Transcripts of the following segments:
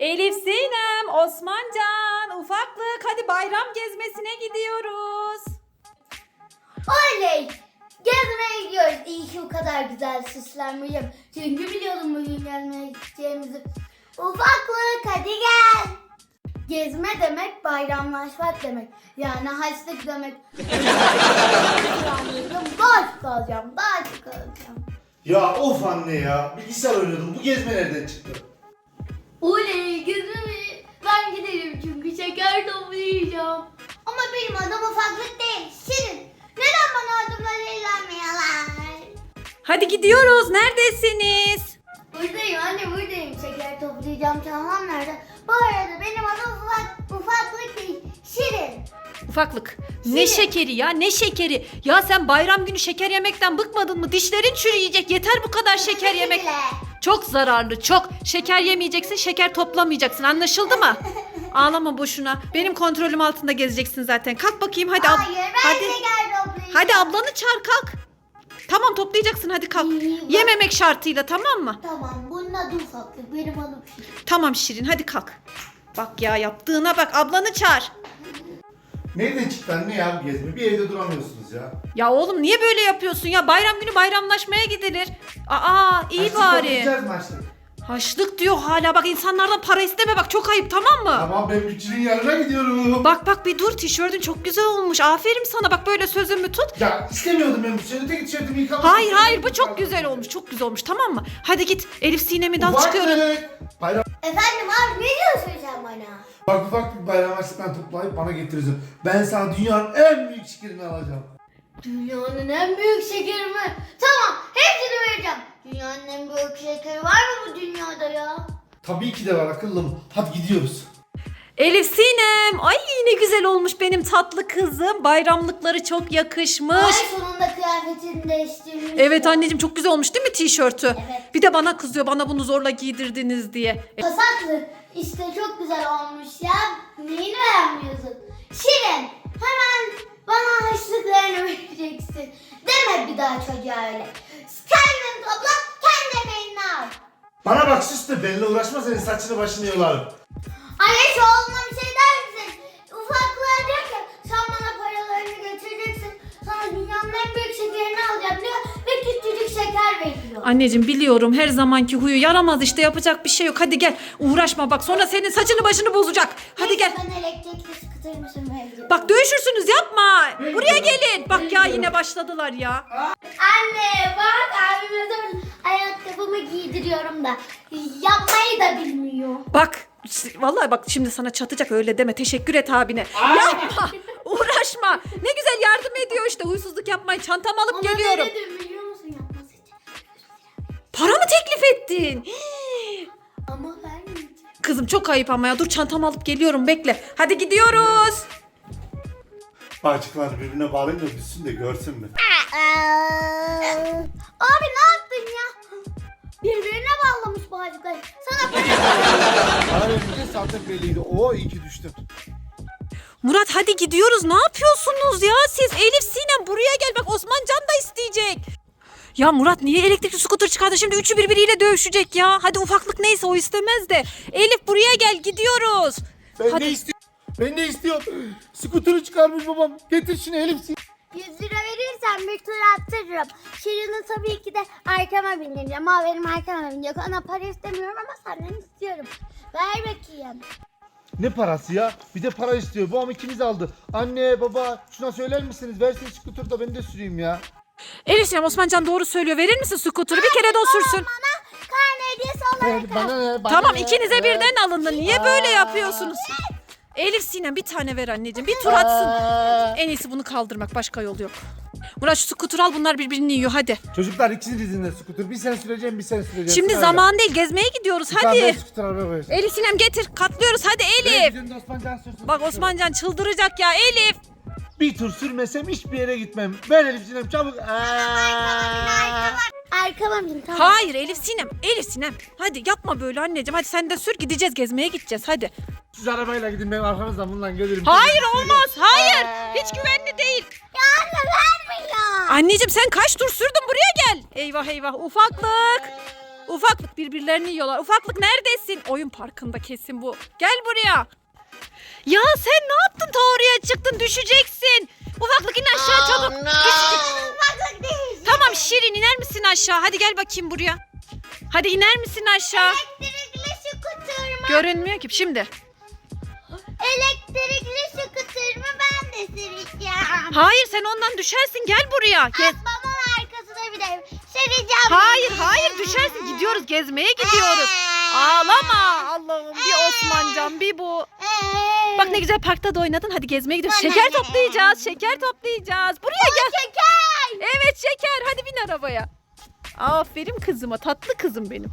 Elif Sinem, Osmancan, ufaklık hadi bayram gezmesine gidiyoruz. Oley! Gezmeye gidiyoruz. İyi ki bu kadar güzel süslenmişim. Çünkü biliyordum bugün gezmeye gideceğimizi. Ufaklık hadi gel. Gezme demek bayramlaşmak demek. Yani haçlık demek. daha çok alacağım, daha çok alacağım. Ya of anne ya. Bilgisayar oynuyordum. Bu gezme nereden çıktı? Oley gezmeye ben giderim çünkü şeker toplayacağım. Ama benim adım ufaklık değil, Şirin. Neden bana adımla eğlenmiyorlar? Hadi gidiyoruz. Neredesiniz? Buradayım anne buradayım. Şeker toplayacağım tamam nerede? Bu arada benim adım ufak, ufaklık değil, Şirin. Ufaklık. Ne Şirin. şekeri ya ne şekeri. Ya sen bayram günü şeker yemekten bıkmadın mı? Dişlerin çürüyecek. Yeter bu kadar şeker yemek. dile. Çok zararlı çok. Şeker yemeyeceksin şeker toplamayacaksın anlaşıldı mı? Ağlama boşuna. Benim kontrolüm altında gezeceksin zaten. Kalk bakayım hadi. ab- Hayır ben hadi. şeker toplayacağım. Hadi ablanı çağır kalk. Tamam toplayacaksın hadi kalk. İyi, bak. Yememek şartıyla tamam mı? Tamam bunun adı ufaklık benim adım Şirin. Tamam Şirin hadi kalk. Bak ya yaptığına bak ablanı çağır. Nereden çıktı anne ya bu gezme? Bir evde duramıyorsunuz ya. Ya oğlum niye böyle yapıyorsun ya? Bayram günü bayramlaşmaya gidilir. Aa iyi Açlık bari. açlık? Haşlık diyor hala bak insanlardan para isteme bak çok ayıp tamam mı? Tamam ben bütçünün yanına gidiyorum. Bak bak bir dur tişörtün çok güzel olmuş. Aferin sana bak böyle sözümü tut. Ya istemiyordum ben tişörtü. Tek tişörtümü yıkamak Hayır hayır bu çok güzel olmuş. Çok güzel olmuş tamam mı? Hadi git Elif Sinem'i dal Ufaklık. çıkıyorum. Efendim abi ne diyorsun sen bana? Bak ufak bir bayram açlıktan toplayıp bana getirirsin. Ben sana dünyanın en büyük şekerini alacağım. Dünyanın en büyük şekeri mi? Tamam hepsini vereceğim. Dünyanın en büyük şekeri var mı bu dünyada ya? Tabii ki de var akıllım. Hadi gidiyoruz. Elif Sinem. Ay ne güzel olmuş benim tatlı kızım. Bayramlıkları çok yakışmış. Ay sonunda kıyafetini değiştirmiş. Evet anneciğim çok güzel olmuş değil mi tişörtü? Evet. Bir de bana kızıyor bana bunu zorla giydirdiniz diye. Pasaklı işte çok güzel olmuş ya. Neyini beğenmiyorsun? Şirin hemen bana harçlıklarını vereceksin. Deme bir daha çocuğa öyle. Kendin topla kendi emeğini al. Bana bak da benimle uğraşma senin saçını başını yolarım. Anne şu oğluma bir şey der Anneciğim biliyorum her zamanki huyu yaramaz işte yapacak bir şey yok. Hadi gel uğraşma bak sonra senin saçını başını bozacak. Hadi gel. Ben elektrikli. Bak dövüşürsünüz yapma. Buraya gelin. Bak ya yine başladılar ya. Anne bak abime zaman ayakkabımı giydiriyorum da yapmayı da bilmiyor. Bak vallahi bak şimdi sana çatacak öyle deme. Teşekkür et abine. Yapma. Uğraşma. Ne güzel yardım ediyor işte huysuzluk yapmayın. Çantamı alıp Ona geliyorum. ne dedim biliyor? Para mı teklif ettin? Ama vermeyeceğim. Kızım çok ayıp ama ya. Dur çantamı alıp geliyorum bekle. Hadi gidiyoruz. Bağcıklar birbirine bağlayın da düşsün de görsün mü? Abi ne yaptın ya? Birbirine bağlamış bağcıkları. Sana para Bana verince zaten belliydi. Oo iyi ki düştüm. Murat hadi gidiyoruz. Ne yapıyorsunuz ya siz? Elif Sinem buraya gel. Bak Osman Can da isteyecek. Ya Murat niye elektrikli skuter çıkardı? Şimdi üçü birbiriyle dövüşecek ya. Hadi ufaklık neyse o istemez de. Elif buraya gel gidiyoruz. Ben Hadi. de istiyorum. Ben de istiyorum. Skuturu çıkarmış babam. Getir şunu Elif. 100 lira verirsen bir tur attırırım. Şirin'i tabii ki de arkama bindireceğim. Ama benim arkama binecek. Ona para istemiyorum ama senden istiyorum. Ver bakayım. Ne parası ya? Bir de para istiyor. Babam ikimiz aldı. Anne baba şuna söyler misiniz? Versin skuturu da ben de süreyim ya. Elif Sinem Osman Can doğru söylüyor. Verir misin skuturu? Bir kere de o sürsün. Bana karne hediyesi olarak Ver, bana ne? Bana Tamam ne? ikinize birden alındı. Niye böyle yapıyorsunuz? Elif Sinem bir tane ver anneciğim. Bir tur atsın. Aa. En iyisi bunu kaldırmak. Başka yol yok. Murat şu skuturu al bunlar birbirini yiyor hadi. Çocuklar ikisinin de skuter. Bir sen süreceğim bir sen süreceğim. Şimdi Sırayla. zaman değil gezmeye gidiyoruz Bir tane ben hadi. skuter arabaya koyacağım. Elif Sinem getir katlıyoruz hadi Elif. bizim de Osman Can sürsün. Bak Osmancan çıldıracak ya Elif. Bir tur sürmesem hiçbir yere gitmem. Ben Elif Sinem çabuk. Aa. Arkama bin tamam. Hayır Elif Sinem. Elif Sinem. Hadi yapma böyle anneciğim. Hadi sen de sür gideceğiz gezmeye gideceğiz hadi. Siz arabayla gidin ben arkanızdan bununla gelirim. Hayır olmaz. Hayır. Hiç güvenli değil. Ya anne vermiyor. Anneciğim sen kaç tur sürdün buraya gel. Eyvah eyvah ufaklık. Ufaklık birbirlerini yiyorlar. Ufaklık neredesin? Oyun parkında kesin bu. Gel buraya. Ya sen ne yaptın ta oraya çıktın düşeceksin. Ufaklık in aşağı çabuk. Ufaklık değil. Tamam Şirin iner misin aşağı? Hadi gel bakayım buraya. Hadi iner misin aşağı? Elektrikli skuter mı? Görünmüyor ki şimdi. Elektrikli skuter mı ben de süreceğim. Hayır sen ondan düşersin gel buraya. Gez. Babamın arkasına bir de süreceğim. Hayır hayır düşersin gidiyoruz gezmeye gidiyoruz. Ağlama Allah'ım bir Osmancan bir bu. Bak ne güzel parkta da oynadın hadi gezmeye gidiyoruz. Şeker toplayacağız şeker toplayacağız. Buraya gel. Şeker. Evet şeker hadi bin arabaya. Aferin kızıma tatlı kızım benim.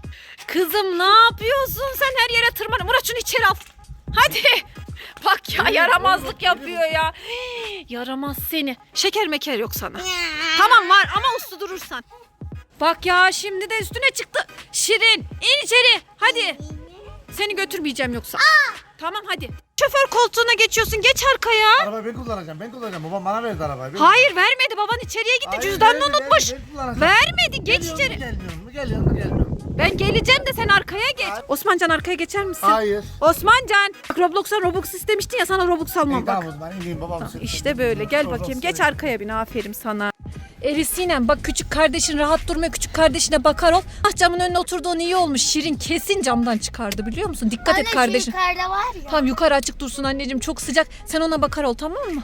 Kızım ne yapıyorsun sen her yere tırman. Murat şunu içeri al. Hadi. Bak ya yaramazlık yapıyor ya. Yaramaz seni. Şeker meker yok sana. Tamam var ama uslu durursan. Bak ya şimdi de üstüne çıktı. Şirin in içeri hadi. Seni götürmeyeceğim yoksa. Tamam hadi. Şoför koltuğuna geçiyorsun geç arkaya. Arabayı ben kullanacağım. Ben kullanacağım. Babam bana verdi arabayı. Ben Hayır vermedi baban içeriye gitti Hayır, cüzdanını vermedi, unutmuş. vermedi, ben kullanacağım. Vermedi geç mu, içeri. Gelmiyor mu? Geliyor mu? Gelmiyor mu? Ben geleceğim de sen arkaya geç. Hayır. Osmancan arkaya geçer misin? Hayır. Osmancan. Bak Roblox'a Robux istemiştin ya sana Robux almam İyi, bak. tamam o zaman ineyim babam. sürtün. İşte böyle gel Roblox bakayım geç arkaya bin aferin sana. Elif Sinem bak küçük kardeşin rahat durmuyor küçük kardeşine bakar ol. Ah camın önüne oturduğun iyi olmuş Şirin kesin camdan çıkardı biliyor musun? Dikkat et kardeşin. yukarıda var ya. Tamam yukarı açık dursun anneciğim çok sıcak. Sen ona bakar ol tamam mı?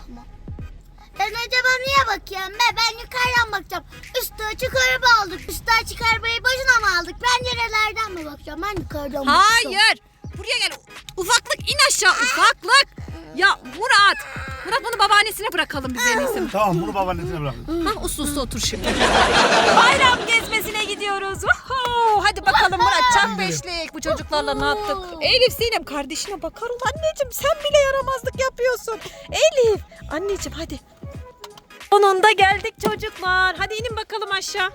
Ben acaba niye bakıyorum be? Ben yukarıdan bakacağım. Üstü açık araba aldık. Üstü açık arabayı boşuna mı aldık? Pencerelerden mi bakacağım? Ben yukarıdan bakacağım. Hayır. Buraya gel. Ufaklık in aşağı ufaklık. Ya Murat. Murat bunu babaannesine bırakalım biz en iyisi. Tamam bunu babaannesine bırakın. Ha uslu uslu otur şimdi. Bayram gezmesine gidiyoruz. Woohoo! Hadi bakalım Murat çak beşlik. Bu çocuklarla ne yaptık? Elif Sinem kardeşine bakar ol anneciğim. Sen bile yaramazlık yapıyorsun. Elif. Anneciğim hadi. Sonunda geldik çocuklar. Hadi inin bakalım aşağı.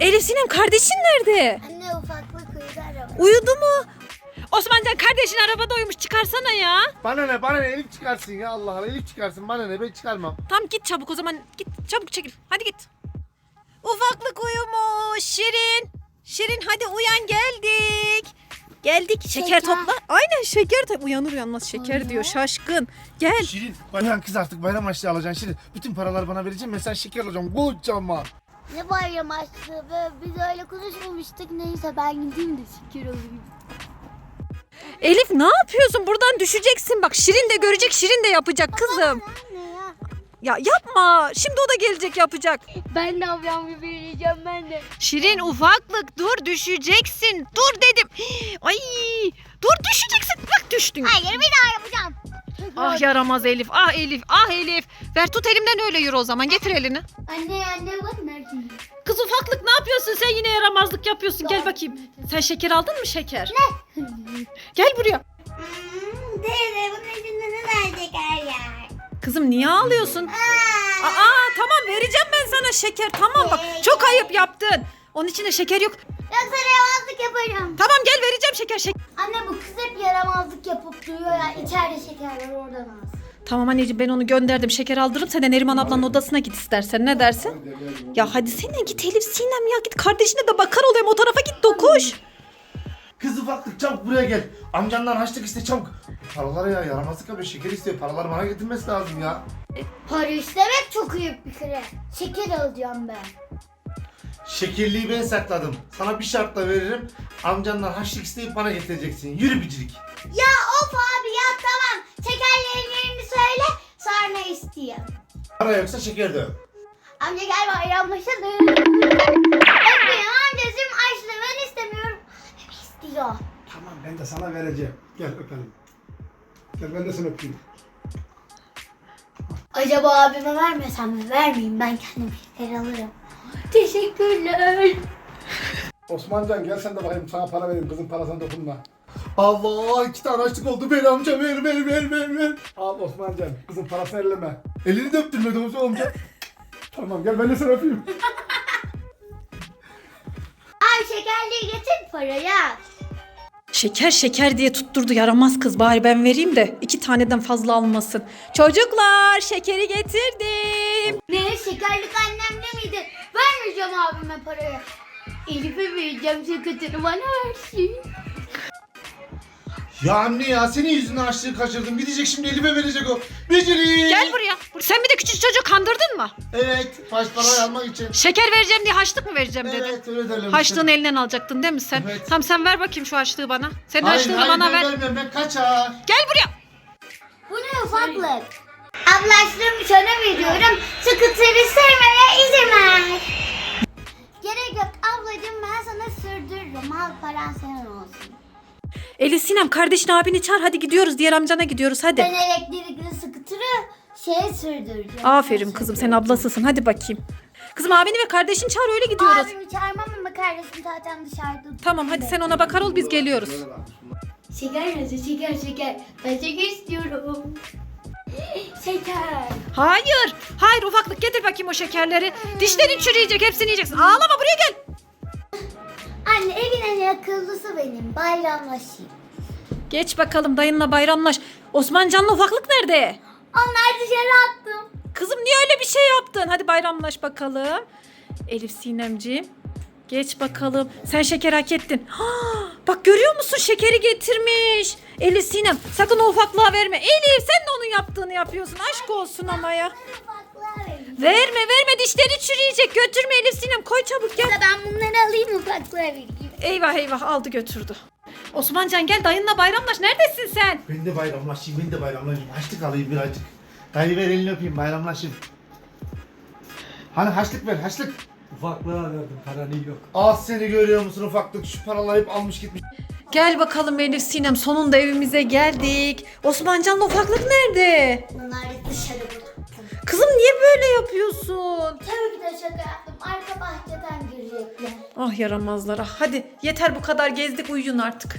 Elif Sinem kardeşin nerede? Anne ufaklık uyudu araba. Uyudu mu? Osmancan kardeşin arabada uyumuş çıkarsana ya. Bana ne bana ne Elif çıkarsın ya Allah Allah Elif çıkarsın bana ne ben çıkarmam. Tamam git çabuk o zaman git çabuk çekil. Hadi git. Ufaklık uyumuş. Şirin. Şirin hadi uyan geldik. Geldik. Şeker, Şeker. topla. Aynen şeker topla. Uyanır uyanmaz şeker diyor şaşkın. Gel. Şirin bayram kız artık bayram açlığı alacaksın Şirin. Bütün paraları bana vereceksin ben sana şeker alacağım kocaman. Ne bayram açtı be? Biz öyle konuşmamıştık. Neyse ben gideyim de şükür olayım. Elif ne yapıyorsun? Buradan düşeceksin. Bak Şirin de görecek Şirin de yapacak kızım. Ya. Ya yapma. Şimdi o da gelecek yapacak. Ben de ablamı vereceğim ben de. Şirin ufaklık dur düşeceksin. Dur dedim. Ay dur düşeceksin. Bak düştün. Hayır bir daha yapacağım. Ah yaramaz Elif. Ah Elif. Ah Elif. Ver tut elimden öyle yürü o zaman. Getir elini. Anne anne bak nerede? Kız ufaklık ne yapıyorsun? Sen yine yaramazlık yapıyorsun. Gel bakayım. Sen şeker aldın mı şeker? Ne? Gel buraya. Hmm, Teyze bunun içinde ne var şeker ya? Kızım niye ağlıyorsun? Aa, Aa tamam vereceğim ben sana şeker. Tamam bak çok ayıp yaptın. Onun içinde şeker yok. Yoksa yaramazlık yaparım. Tamam gel vereceğim şeker şeker. Anne bu kız hep yaramazlık yapıp duruyor ya. İçeride şeker var oradan al. Tamam anneciğim ben onu gönderdim. Şeker aldırırım. Sen de Neriman ablanın odasına git istersen. Ne dersin? Ya hadi sen git Elif Sinem ya. Git kardeşine de bakar olayım. O tarafa git dokuş. Kız ufaklık çabuk buraya gel. Amcandan haçlık iste çabuk. Paraları ya yaramazlık yapıyor şeker istiyor. Paraları bana getirmesi lazım ya. Para istemek çok ayıp bir kere. Şeker alacağım ben. Şekerliği ben sakladım. Sana bir şartla veririm. Amcandan haçlık isteyip bana getireceksin. Yürü bicirik. Ya of abi ya tamam. Şekerlerin yerini söyle sonra isteyeyim. Para yoksa şeker de yok. Amca gel bayramlaşalım. Öpmeyin amcacığım açlığı ben istemiyorum. Hep istiyor. Tamam ben de sana vereceğim. Gel öpelim. Gel ben de seni öpeyim. Acaba abime vermesem mi? Vermeyeyim ben kendim şeker alırım. Teşekkürler. Osmancan gel sen de bakayım sana para vereyim. Kızın parasına dokunma. Allah iki tane açlık oldu. Ver amca ver ver ver ver ver. Al Osmancan kızın parasını elleme. Elini de öptürmedi Musa amca. Tamam gel ben de seni öpeyim. Ay şekerliği getir parayı. Şeker şeker diye tutturdu yaramaz kız. Bari ben vereyim de iki taneden fazla almasın. Çocuklar şekeri getirdim. Ne şekerlik annemde miydi? Vermeyeceğim abime parayı. Elif'e vereceğim sakatını bana versin. Ya anne ya senin yüzünden açlığı kaçırdım. Gidecek şimdi Elif'e verecek o. Beceri. Gel buraya. Sen bir de küçük çocuğu kandırdın mı? Evet. Baş parayı almak için. Şeker vereceğim diye haçlık mı vereceğim dedin? Evet öyle derler. Haçlığını elinden alacaktın değil mi sen? Evet. Tamam sen ver bakayım şu haçlığı bana. Senin Hayır haçlığını hayır bana ben ver. vermiyorum ben kaçar. Gel buraya. Bu ne ufaklık? Ablaştığım sana veriyorum. Sıkıntını sevmeye izin ver. Gerek yok ablacığım ben sana sürdürürüm. Al paran senin olsun. Elif Sinem kardeşin abini çağır hadi gidiyoruz. Diğer amcana gidiyoruz hadi. Ben elektrikli sıkıtırı şeye sürdüreceğim. Aferin kızım sen ablasısın hadi bakayım. Kızım abini ve kardeşini çağır öyle gidiyoruz. Abimi çağırmam ama kardeşim zaten dışarıda. Tamam hadi sen ona bakar ol biz geliyoruz. Şeker nasıl? Şeker şeker. Ben şeker istiyorum. Şeker. Hayır. Hayır ufaklık getir bakayım o şekerleri. Dişlerin çürüyecek hepsini yiyeceksin. Ağlama buraya gel. Anne evin en akıllısı benim. Bayramlaşayım. Geç bakalım dayınla bayramlaş. Osman Can'la ufaklık nerede? Onlar dışarı attım. Kızım niye öyle bir şey yaptın? Hadi bayramlaş bakalım. Elif Sinemciğim. Geç bakalım. Sen şeker hak ettin. Ha, bak görüyor musun şekeri getirmiş. Elif Sinem sakın o ufaklığa verme. Elif sen de onun yaptığını yapıyorsun. Aşk olsun ama ya. Verme verme dişleri çürüyecek. Götürme Elif Sinem koy çabuk gel. Ben bunları alayım ufaklığa vereyim. Eyvah eyvah aldı götürdü. Osmancan gel dayınla bayramlaş. Neredesin sen? Ben de bayramlaşayım ben de bayramlaşayım. Haçlık alayım birazcık. Dayı ver elini öpeyim bayramlaşayım. Hani haçlık ver haçlık. Ufaklığa verdim paranı yok. Az seni görüyor musun ufaklık şu paraları hep almış gitmiş. Gel bakalım Elif Sinem sonunda evimize geldik. Osmancan'la ufaklık nerede? Bunları dışarı bıraktım. Kızım niye böyle yapıyorsun? Tabii ki de şaka yaptım. Arka bahçeden girecekler. Ah yaramazlara. Hadi yeter bu kadar gezdik uyuyun artık.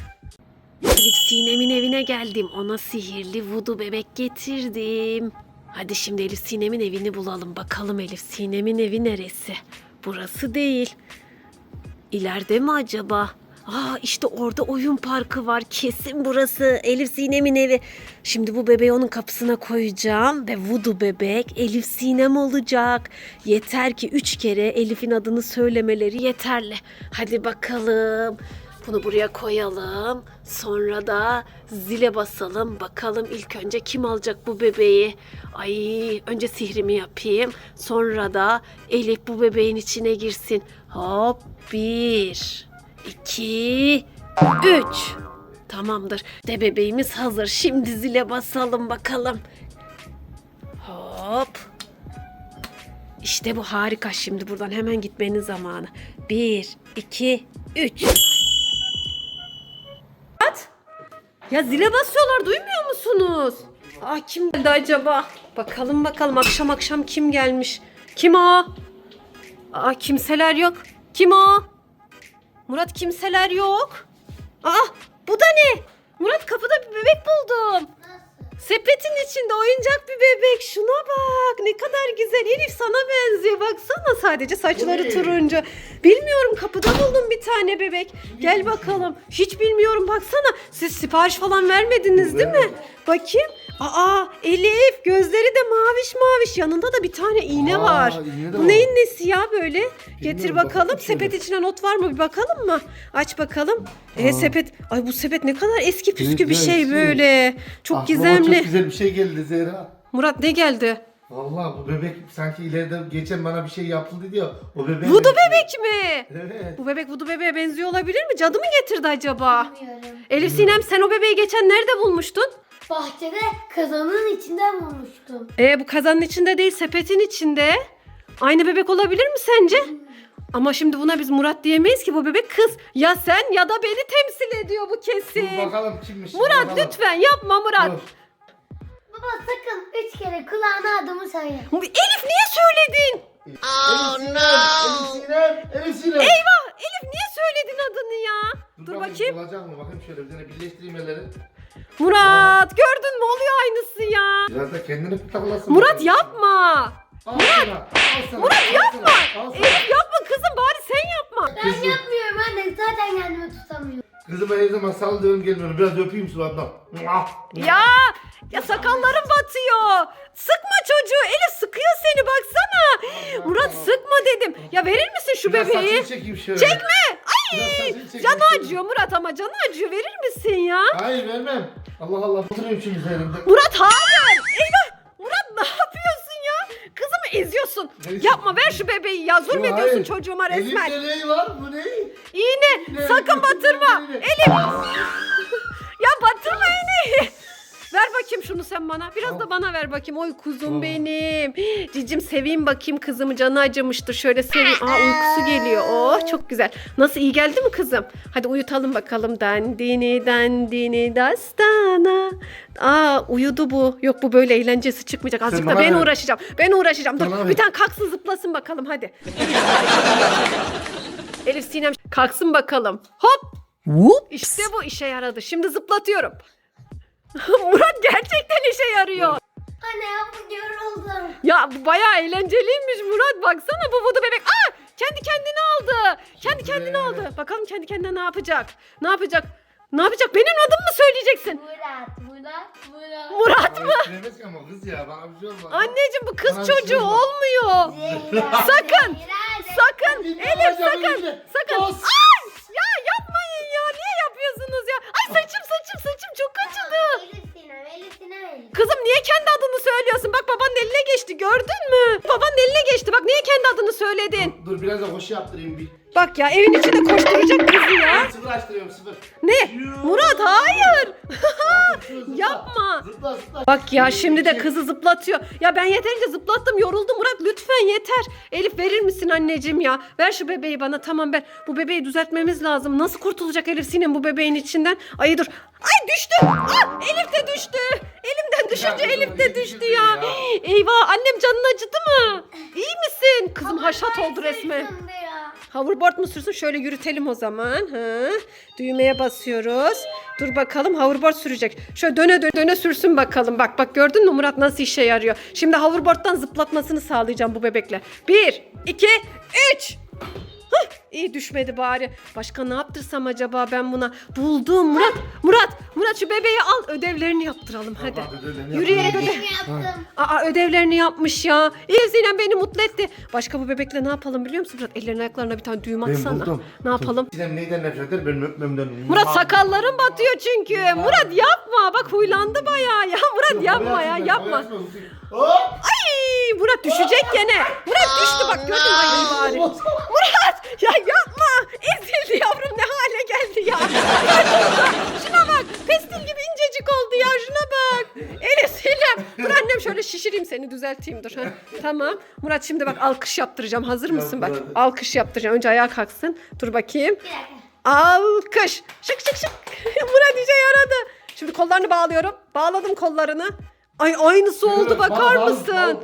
Elif Sinem'in evine geldim. Ona sihirli vudu bebek getirdim. Hadi şimdi Elif Sinem'in evini bulalım. Bakalım Elif Sinem'in evi neresi? Burası değil. İleride mi acaba? Aa işte orada oyun parkı var. Kesin burası Elif Sinem'in evi. Şimdi bu bebeği onun kapısına koyacağım ve Voodoo bebek Elif Sinem olacak. Yeter ki üç kere Elif'in adını söylemeleri yeterli. Hadi bakalım. Bunu buraya koyalım. Sonra da zile basalım. Bakalım ilk önce kim alacak bu bebeği? Ay önce sihrimi yapayım. Sonra da Elif bu bebeğin içine girsin. Hop bir, iki, üç. Tamamdır. De bebeğimiz hazır. Şimdi zile basalım bakalım. Hop. İşte bu harika. Şimdi buradan hemen gitmenin zamanı. Bir, iki, üç. At. Ya zile basıyorlar duymuyor musunuz? Aa kim geldi acaba? Bakalım bakalım akşam akşam kim gelmiş? Kim o? Aa kimseler yok. Kim o? Murat kimseler yok. Aa bu da ne? Murat kapıda bir bebek buldum. Sepetin içinde oyuncak bir bebek. Şuna bak. Ne kadar güzel. Elif sana benziyor. Baksana sadece saçları turuncu. Bilmiyorum kapıda buldum bir tane bebek. Gel bakalım. Hiç bilmiyorum baksana. Siz sipariş falan vermediniz değil mi? Bakayım. Aa Elif gözleri de maviş maviş. Yanında da bir tane iğne Aa, var. iğne de Bu var. neyin nesi ya böyle? Getir Bilmiyorum, bakalım. bakalım şöyle. Sepet içine not var mı? Bir bakalım mı? Aç bakalım. E Aa. sepet. Ay bu sepet ne kadar eski püskü Evet, bir evet, şey eski. böyle. Çok Aklıma gizemli. Çok güzel bir şey geldi Zehra. Murat ne geldi? Vallahi bu bebek sanki ileride geçen bana bir şey yapıldı diyor. O bebek. Vudu bebek mi? Evet. Bu bebek vudu bebeğe benziyor olabilir mi? Cadı mı getirdi acaba? Bilmiyorum. Elif Sinem sen o bebeği geçen nerede bulmuştun? Bahçede kazanın içinde bulmuştum. E bu kazanın içinde değil sepetin içinde. Aynı bebek olabilir mi sence? Ama şimdi buna biz Murat diyemeyiz ki bu bebek kız. Ya sen ya da beni temsil ediyor bu kesin. Dur bakalım kimmiş. Murat bakalım. lütfen yapma Murat. Dur. Baba sakın üç kere kulağına adımı söyle. Elif niye söyledin? Oh no. Elif Sinem. Elif Sinem. Eyvah Elif niye söyledin adını ya? Dur, bakayım. Olacak mı? Bakayım şöyle bir Biraz öpeyim suratına. Ya ya sakallarım batıyor. Sıkma çocuğu. Elif sıkıyor seni baksana. Murat sıkma dedim. Ya verir misin şu Biraz bebeği? saçını çekeyim şöyle. Çekme. Ay saçını çekeyim canı şöyle. acıyor Murat ama canı acıyor. Verir misin ya? Hayır vermem. Allah Allah. Oturuyorum şimdi üzerimde. Murat hayır. Eyvah. Murat ne yapıyorsun ya? Kızımı eziyorsun. Yapma ver şu bebeği ya. Zulmediyorsun Hayır. çocuğuma resmen. Elimde ne var? Bu ne? İğne. Ne? Sakın batırma. Ne? Bakayım şunu sen bana. Biraz da bana ver bakayım. Oy kuzum benim. Cicim seveyim bakayım kızımı. Canı acımıştır. Şöyle seveyim. Aa uykusu geliyor. Oh çok güzel. Nasıl iyi geldi mi kızım? Hadi uyutalım bakalım. Dandini dandini dastana. Aa uyudu bu. Yok bu böyle eğlencesi çıkmayacak. Azıcık da bana ben ver. uğraşacağım. Ben uğraşacağım. Dur Bana ver. bir tane kalksın zıplasın bakalım hadi. Elif Sinem kalksın bakalım. Hop. İşte bu işe yaradı. Şimdi zıplatıyorum. Murat gerçekten işe yarıyor. Anne yapın yoruldum. Ya bu bayağı eğlenceliymiş Murat. Baksana bu vudu bebek. Aa! Kendi kendine aldı. Kendi kendine aldı. Bakalım kendi kendine ne yapacak? Ne yapacak? Ne yapacak? Benim adımı mı söyleyeceksin? Murat, Murat, Murat. Murat mı? Ki ama kız ya. Bana bir şey olmaz. Anneciğim bu kız Bana bir şey çocuğu olmaz. olmuyor. Zehra, Sakın. Zehra, Sakın. Elif sakın. Sakın. Ay! Ya yapmayın yapıyorsunuz ya? Ay saçım saçım saçım çok acıdı. Elif Sinem, Elif Sinem, Elif. Kızım niye kendi adını söylüyorsun? Bak babanın eline geçti gördün mü? Babanın eline geçti. Bak niye kendi adını söyledin? Dur biraz da koşu yaptırayım bir. Bak ya evin içinde koşturacak kızı ya. Sıfır açtırıyorum sıfır. Ne? Murat hayır. Yapma. Zıpla zıpla. Bak ya şimdi de kızı zıplatıyor. Ya ben yeterince zıplattım yoruldum Murat lütfen yeter. Elif verir misin anneciğim ya? Ver şu bebeği bana tamam ben. Bu bebeği düzeltmemiz lazım. Nasıl kurtulacak Elif Sinem bu bebeğin içinden? Ay dur. Ay düştü. Ah, Elif de düştü. Elimden düşünce kızım, Elif de düştü ya. ya. Eyvah annem canın acıdı mı? İyi misin? Kızım haşat oldu resmen. ya. Hoverboard mu sürsün? Şöyle yürütelim o zaman. Ha. Düğmeye basıyoruz. Dur bakalım hoverboard sürecek. Şöyle döne döne, döne sürsün bakalım. Bak bak gördün mü Murat nasıl işe yarıyor. Şimdi hoverboard'dan zıplatmasını sağlayacağım bu bebekle. Bir, iki, üç. İyi düşmedi bari. Başka ne yaptırsam acaba ben buna? Buldum Murat. Murat, Murat şu bebeği al ödevlerini yaptıralım hadi. hadi, ödevlerini Yürüyerek ödev. Ödevimi yaptım. Aa ödevlerini yapmış ya. İyi Zinem beni mutlu etti. Başka bu bebekle ne yapalım biliyor musun Murat? Ellerine ayaklarına bir tane düğüm Ben atsana. buldum. Ne yapalım? Sinem neyden nefret eder? Benim öpmemden. Murat sakalların batıyor çünkü. Murat yapma. Bak huylandı bayağı ya. Murat yapma ya yapma. Hop. Ay Murat düşecek gene. Murat düştü bak gördün mü bari. Murat ya yapma. Ezildi yavrum ne hale geldi ya. Şuna bak. Pestil gibi incecik oldu ya şuna bak. Elif Sinem. Dur annem şöyle şişireyim seni düzelteyim dur. Tamam. Murat şimdi bak alkış yaptıracağım. Hazır mısın bak. Alkış yaptıracağım. Önce ayağa kalksın. Dur bakayım. Bir dakika. Alkış. Şık şık şık. Murat işe yaradı. Şimdi kollarını bağlıyorum. Bağladım kollarını. Ay aynısı oldu bakar mısın?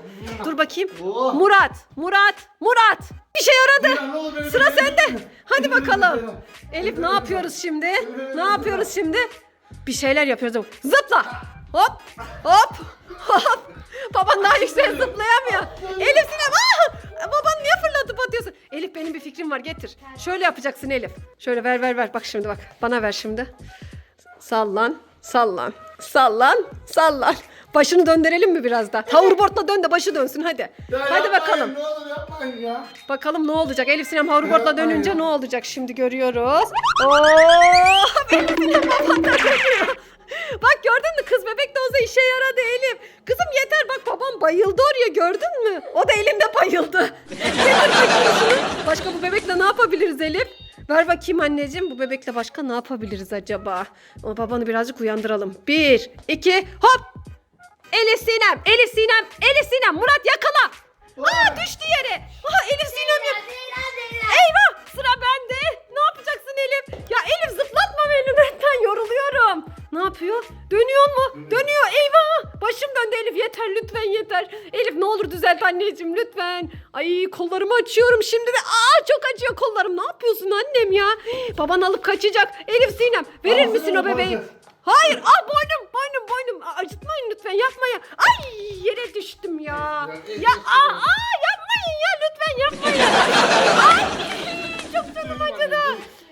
Dur bakayım. Oh. Murat, Murat, Murat. İşe yaradı. Ne beni Sıra sende. Hadi bakalım. Elif ne yapıyoruz şimdi? Ne yapıyoruz şimdi? Bir şeyler yapıyoruz. Zıpla. Hop. Hop. Şöyle yapacaksın Elif. Şöyle ver ver ver. Bak şimdi bak. Bana ver şimdi. Sallan. Sallan. Sallan. Sallan. Başını döndürelim mi biraz da? Hoverboard'la dön de başı dönsün hadi. Ya hadi yapmayın, bakalım. Ne olur yapmayın ya. Bakalım ne olacak? Elif Sinem hoverboard'la dönünce ya. ne olacak? Şimdi görüyoruz. Oo! Elif Sinem dönüyor. Bak gördün mü kız bebek de olsa işe yaradı Elif. Kızım yeter bak babam bayıldı oraya gördün mü? O da elimde bayıldı. Getir bakayım şunu. Başka bu bebekle ne yapabiliriz Elif? Ver bakayım anneciğim bu bebekle başka ne yapabiliriz acaba? Ama babanı birazcık uyandıralım. Bir, iki, hop! Elif Sinem, Elif Sinem, Elif Sinem. Murat yakala. Aa düştü yere. Aa Elif Sinem. Eyvah sıra bende. Ne yapacaksın Elif? Ya Elif zıplatma beni lütfen yoruluyorum. Ne yapıyor? Dönüyor mu? Dönüyor eyvah. Başım döndü Elif yeter lütfen yeter. Elif ne olur düzelt anneciğim lütfen. Ay kollarımı açıyorum şimdi de. Aa çok acıyor kollarım. Ne yapıyorsun annem ya? Baban alıp kaçacak. Elif Sinem verir Al, misin o bebeği? Hayır, aa boynum, boynum, boynum. Aa, acıtmayın lütfen, yapmayın. Ay yere düştüm ya. Ya, Ya, aa, aa yapmayın ya lütfen yapmayın. Ay çok canım acıdı.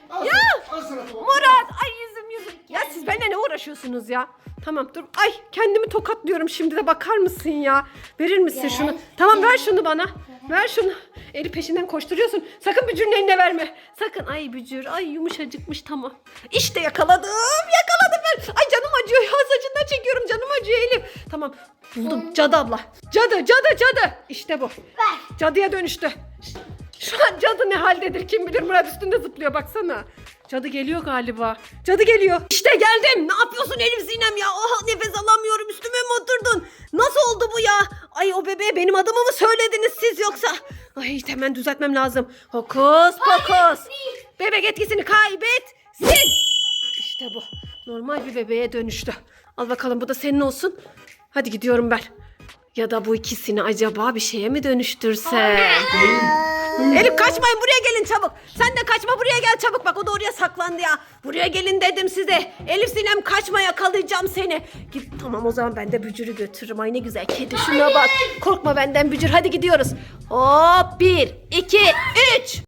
Al Ya! sen- al sana tamam. Murat ay yüzüm yüzüm. Ya siz benimle ne uğraşıyorsunuz ya? Tamam dur. Ay kendimi tokatlıyorum şimdi de bakar mısın ya? Verir misin Gel, şunu? Tamam ver şunu bana. Ver şunu. Eli peşinden koşturuyorsun. Sakın bücürün eline verme. Sakın. Ay bücür. Ay yumuşacıkmış tamam. İşte yakaladım. Yakaladım ben. Ay canım acıyor ya. Saçından çekiyorum. Canım acıyor Elif. Tamam. Buldum. Cadı abla. Cadı cadı cadı. İşte bu. Ver. Cadıya dönüştü. Şu an cadı ne haldedir kim bilir Murat üstünde zıplıyor baksana. Cadı geliyor galiba. Cadı geliyor. İşte geldim. Ne yapıyorsun Elif Sinem ya? Oh nefes alamıyorum üstüme mi oturdun? Nasıl oldu bu ya? Ay o bebeğe benim adımı mı söylediniz siz yoksa? Ay hemen düzeltmem lazım. Hokus pokus. Bebek etkisini kaybetsin. İşte bu. Normal bir bebeğe dönüştü. Al bakalım bu da senin olsun. Hadi gidiyorum ben. Ya da bu ikisini acaba bir şeye mi dönüştürse? Elif kaçmayın buraya gelin çabuk. Sen de kaçma buraya gel çabuk. Bak o da oraya saklandı ya. Buraya gelin dedim size. Elif Sinem kaçma yakalayacağım seni. Git tamam o zaman ben de bücürü götürürüm. Ay ne güzel kedi şuna bak. Korkma benden bücür hadi gidiyoruz. Hop bir iki üç.